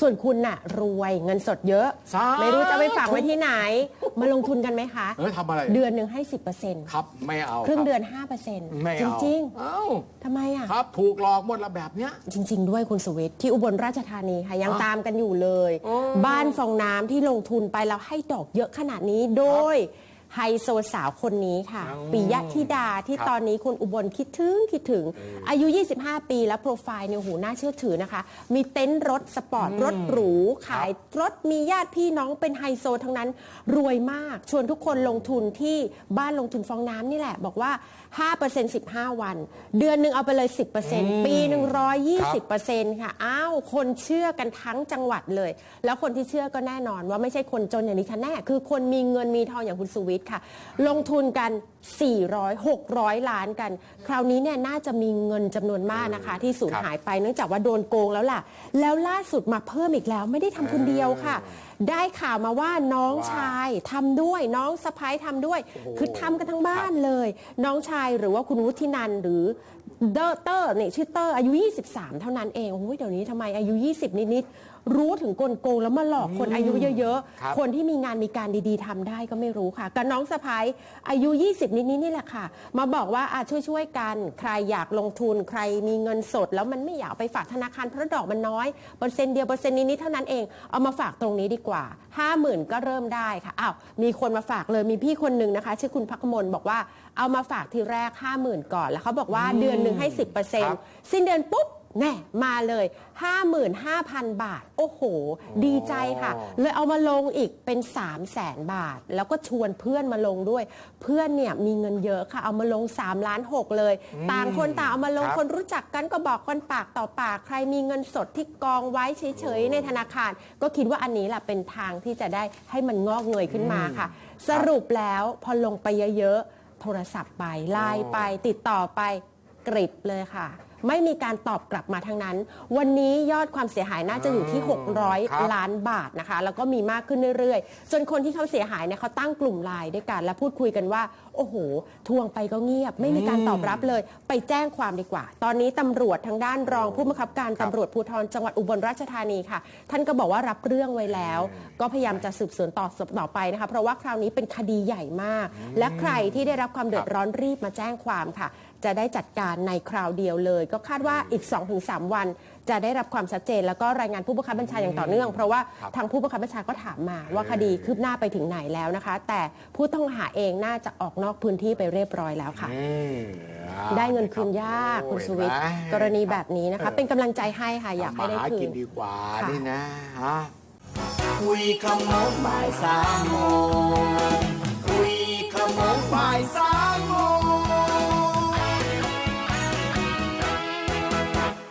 ส่วนคุณน่ะ รวยเงินสดเยอะ สาธุ ไม่รู้จะไปฝากไว้ที่ไหน มาลงทุนกันไหมคะ เออทำอะไรเดือนหนึ่งให้ 10%ครับไม่เอาครึ่งบเดือน5%ไม่จเอาริง เอ้าๆทำไมอะ ครับถูกหลอกหมดละแบบเนี้ย จริง ๆ ด้วยคุณสุวิทย์ที่อุบลราชธานีค่ะยังอะตามกันอยู่เลยโอ้บ้านฟองน้ำที่ลงทุนไปแล้วให้ดอกเยอะขนาดนี้โดย ไฮโซสาวคนนี้ค่ะอืมปิยะธิดาที่ครับตอนนี้คุณอุบลคิดถึงคิดถึง อายุ 25 ปีแล้วโปรไฟล์เนี่ยโหน่าเชื่อถือนะคะ มีเต็นท์รถสปอร์ต รถหรู ขายรถมีญาติพี่น้องเป็นไฮโซทั้งนั้น รวยมาก ชวนทุกคนลงทุนที่บ้านลงทุนฟองน้ำนี่แหละ บอกว่า 5% 15 วัน เดือนหนึ่งเอาไปเลย 10%ปีหนึ่งร้อยยี่สิบ เปอร์เซ็นต์ค่ะ อ้าว คนเชื่อกันทั้งจังหวัดเลย แล้วคนที่เชื่อก็แน่นอนว่าไม่ใช่คนจนอย่างนี้ค่ะแน่ คือคนมีเงินมีทองอย่างคุณสุวิทย์ค่ะ ลงทุนกัน 400 600 ล้านกัน คราวนี้เนี่ยน่าจะมีเงินจำนวนมากนะคะ ที่สูญครับหายไปเนื่องจากว่าโดนโกงแล้วล่ะ แล้วล่าสุดมาเพิ่มอีกแล้วไม่ได้ทำคนเดียวค่ะ ได้ข่าวมาว่าน้องว่าชายทำด้วยน้องสะพ้ายทำด้วยโอ้โหคือทำกันทั้งบ้านเลย น้องชายหรือว่าคุณวุฒินันท์หรือ เดอเตอร์นี่ชื่อเตอร์อายุ 23 เท่านั้นเองโอ้ยเดี๋ยวนี้ทำไมอายุ 20 นิด ๆ รู้ถึงกลโกงแล้วมาหลอกคนอายุเยอะ ครับ ๆ คนที่มีงานมีการดี ๆ ทำได้ก็ไม่รู้ค่ะกับน้องสะพ้ายอายุ 20 นิด ๆ นี่แหละค่ะ มาบอกว่าอะช่วย ๆ กัน ใครอยากลงทุนใครมีเงินสด แล้วมันไม่อยากเอาไปฝากธนาคารเพราะดอกมันน้อยเปอร์เซ็นต์เดียวเปอร์เซ็นต์นิด ๆ เท่านั้นเองเอามาฝากตรงนี้ดีกว่า 50,000 ก็เริ่มได้ค่ะอ้าวมีคนมาฝากเลยมีพี่คนหนึ่งนะคะ ชื่อคุณพักมลบอกว่าเอามาฝากทีแรก 50,000 ก่อนแล้วเขาบอกว่าเดือนหนึ่งให้ ครับ 10%สิ้นเดือนปุ๊บแน่มาเลย 55,000 บาท โอ้โห ดีใจค่ะ เลยเอามาลงอีกเป็น3 0 0แสนบาท แล้วก็ชวนเพื่อนมาลงด้วย เพื่อนเนี่ยมีเงินเยอะค่ะ เอามาลง3ล้าน6เลย ต่างคนต่างเอามาลงครับ คนรู้จักกันก็บอกกันปากต่อปาก ใครมีเงินสดที่กองไว้เฉยๆในธนาคาร ก็คิดว่าอันนี้แหละเป็นทางที่จะได้ให้มันงอกเงยขึ้นมาค่ะ สรุปแล้วพอลงไปเยอะๆ โทรศัพท์ไปไลน์ไปติดต่อไป กริบเลยค่ะ ไม่มีการตอบกลับมาทั้งนั้น วันนี้ยอดความเสียหายน่าจะอยู่ที่ ครับ 600 ล้านบาทนะคะ แล้วก็มีมากขึ้นเรื่อยๆ จนคนที่เขาเสียหายเนี่ยเขาตั้งกลุ่มไลน์ด้วยกัน และพูดคุยกันว่า โอ้โห ทวงไปก็เงียบ ไม่มีการตอบรับเลย ไปแจ้งความดีกว่า ตอนนี้ตำรวจทางด้านรองผู้บังคับการครับตำรวจภูธรจังหวัดอุบลราชธานีค่ะ ท่านก็บอกว่ารับเรื่องไว้แล้ว ก็พยายามจะสืบสวนต่อต่อไปนะคะ เพราะว่าคราวนี้เป็นคดีใหญ่มาก และใครที่ได้รับความเดือดร้อนรีบมาแจ้งความค่ะ จะได้จัดการในคราวเดียวเลย ก็คาดว่าอีก 2-3 วัน จะได้รับความชัดเจน แล้วก็รายงานผู้บังคับบัญชาอย่างต่อเนื่อง เพราะว่าครับทางผู้บังคับบัญชาก็ถามมาว่าคดีคืบหน้าไปถึงไหนแล้วนะคะ แต่ผู้ต้องหาเองน่าจะออกนอกพื้นที่ไปเรียบร้อยแล้วค่ะอืมอ่าได้เงินคืนยากคุณสุวิทย์โอ้ยเห็นไหมกรณีแบบนี้นะคะ เป็นกำลังใจให้ค่ะอยากให้ทำได้มาหาคืกินนดีกว่าค่ะนี่นะฮะคุยขโมงบ่ายสามโมงคุยขโมงบ่ายสา